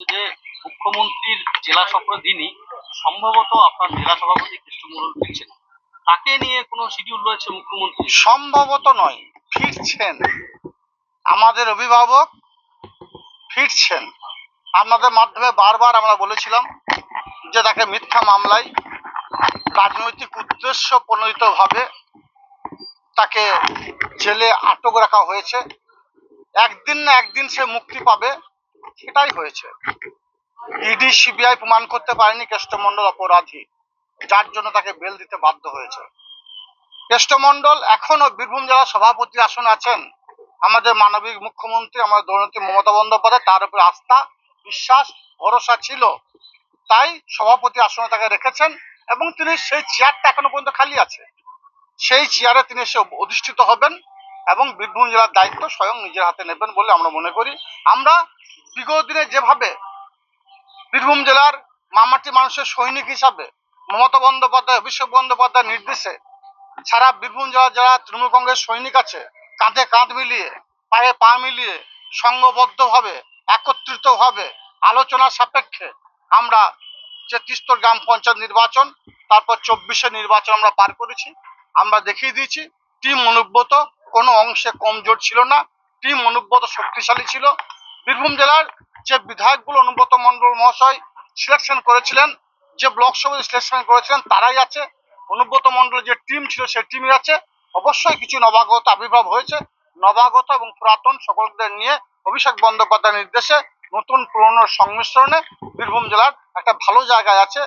যে মুখ্যমন্ত্রীর জেলা সফরের দিনই সম্ভবত আপনার জেলা সভাপতি কৃষ্ণমোহন ফিরছেন। তাকে নিয়ে কোনো শিডিউল রয়েছে মুখ্যমন্ত্রী? সম্ভবত নয়, ফিরছেন। আমাদের অভিভাবক ফিরছেন। আপনাদের মাধ্যমে বারবার আমরা বলেছিলাম যে তাকে মিথ্যা মামলায় রাজনৈতিক উদ্দেশ্য প্রণোদিতভাবে তাকে জেলে আটক রাখা হয়েছে। একদিন না একদিন সে মুক্তি পাবে। সেটাই হয়েছে। ইডি সিবিআই প্রমাণ করতে পারেনি কেষ্টমণ্ডল অপরাধী, যার জন্য তাকে বেল দিতে বাধ্য হয়েছে। কেষ্টমণ্ডল এখনও বীরভূম জেলার সভাপতি আসন আছেন। আমাদের মানবিক মুখ্যমন্ত্রী, আমাদের দৌলতী মমতা বন্দ্যোপাধ্যায়, তার উপরে আস্থা, বিশ্বাস, ভরসা ছিল। তাই সভাপতি আসনে তাকে রেখেছেন এবং তিনি সেই চেয়ারটা এখনও পর্যন্ত খালি আছে। সেই চেয়ারে তিনি এসে অধিষ্ঠিত হবেন এবং বীরভূম জেলার দায়িত্ব স্বয়ং নিজের হাতে নেবেন বলে আমরা মনে করি। আমরা বিগত দিনে যেভাবে বীরভূম জেলার মামাটি মানুষের সৈনিক হিসাবে মমতা বন্দ্যোপাধ্যায়, অভিষেক বন্দ্যোপাধ্যায়ের নির্দেশে সারা বীরভূম জেলার যারা তৃণমূল কংগ্রেস সৈনিক আছে। কাঁধে কাঁধ মিলিয়ে, পায়ে পা মিলিয়ে সংঘবদ্ধভাবে, একত্রিতভাবে আলোচনা সাপেক্ষে আমরা যে তিস্তর গ্রাম পঞ্চায়েত নির্বাচন, তারপর চব্বিশে নির্বাচন আমরা পার করেছি। আমরা দেখিয়ে দিয়েছি, টিম অনুব্রত, কোনো অংশে কমজোর ছিল না। টিম অনুব্রত শক্তিশালী ছিল। বীরভূম জেলার যে বিধায়কগুলো অনুব্রত মণ্ডল মহাশয় সিলেকশন করেছিলেন, যে ব্লক সভায় সিলেকশন করেছিলেন, তারাই আছে। অনুব্রত মণ্ডলের যে টিম ছিল, সেই টিমই আছে। অবশ্যই কিছু নবাগত আবির্ভাব হয়েছে। নবাগত এবং পুরাতন সকলদের নিয়ে অভিষেক বন্দ্যোপাধ্যায়ের নির্দেশে নতুন পুরনো সংমিশ্রণে বীরভূম জেলার একটা ভালো জায়গায় আছে,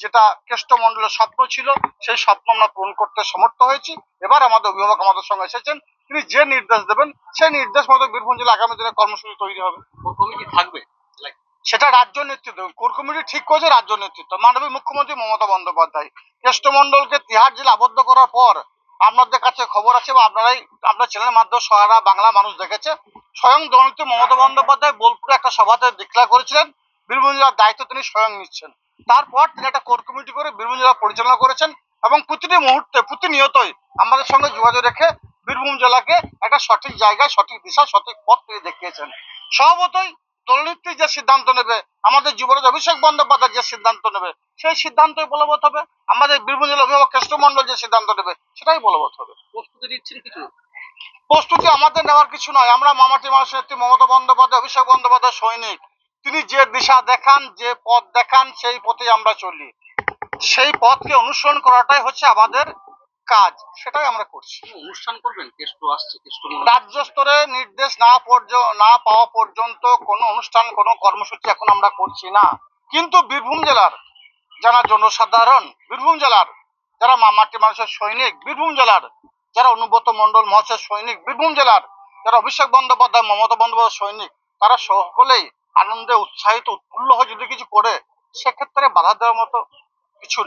যেটা কেষ্টমণ্ডলের স্বপ্ন ছিল। সেই স্বপ্ন আমরা পূরণ করতে সমর্থ হয়েছি। এবার আমাদের অভিভাবক আমাদের সঙ্গে এসেছেন তিনি যে নির্দেশ দেবেন সেই নির্দেশ মতো বীরভূম জেলা আগামী দিনে কর্মসূচি তৈরি হবে। কোর কমিটি থাকবে? সেটা রাজ্য নেতৃত্ব কোর কমিটি ঠিক করেছে রাজ্য নেতৃত্ব। মাননীয় মুখ্যমন্ত্রী মমতা বন্দ্যোপাধ্যায় কেষ্টমণ্ডলকে তিহার জেলা আবদ্ধ করার পর আপনাদের কাছে খবর আছে বা আপনারাই আপনার চ্যানেলের মাধ্যমে সারা বাংলা মানুষ দেখেছে স্বয়ং দলিত মমতা বন্দ্যোপাধ্যায় বোলপুরে একটা সভাতে ডিক্লেয়ার করেছিলেন বীরভূম জেলার দায়িত্ব তিনি স্বয়ং নিচ্ছেন। তারপর তিনি একটা কোর কমিটি করে বীরভূম জেলা পরিচালনা করেছেন এবং প্রতিটি মুহূর্তে প্রতিনিয়তই আমাদের সঙ্গে যোগাযোগ রেখে বীরভূম জেলাকে একটা সঠিক জায়গায় সঠিক দিশা সঠিক পথ তিনি দেখিয়েছেন। স্বভাবতই দলনেত্রী যে সিদ্ধান্ত নেবে আমাদের যুবরাজ অভিষেক বন্দ্যোপাধ্যায় যে সিদ্ধান্ত নেবে সেই সিদ্ধান্তই বলবৎ হবে। আমাদের বীরভূম জেলা অভিভাবক কৃষ্ণমন্ডল যে সিদ্ধান্ত নেবে সেটাই বলবৎ হবে। প্রস্তুতি নিচ্ছেন কিছু? প্রস্তুতি আমাদের নেওয়ার কিছু নয়। আমরা মামাটি মানুষের নেত্রী মমতা বন্দ্যোপাধ্যায় অভিষেক বন্দ্যোপাধ্যায় সৈনিক। তিনি যে দিশা দেখান যে পথ দেখান সেই পথে আমরা চলি। সেই পথকে অনুসরণ করাটাই হচ্ছে আমাদের কাজ সেটাই আমরা করছি। অনুষ্ঠান করবেন? কেষ্ট আসছে কেষ্ট রাজ্য স্তরে নির্দেশ না পর্য- না পাওয়া পর্যন্ত কোনো অনুষ্ঠান কোনো কর্মসূচি এখন আমরা করছি না। কিন্তু বীরভূম জেলার যারা জনসাধারণ বীরভূম জেলার যারা মামাটি মানুষের সৈনিক বীরভূম জেলার যারা অনুব্রত মন্ডল মহাশয়ের সৈনিক বীরভূম জেলার যারা অভিষেক বন্দ্যোপাধ্যায় মমতা বন্দ্যোপাধ্যায় সৈনিক তারা সকলেই আনন্দে উৎসাহিত উৎফুল্ল হয়ে যদি কিছু করে সেক্ষেত্রে বাধা দেওয়ার মতো কিছু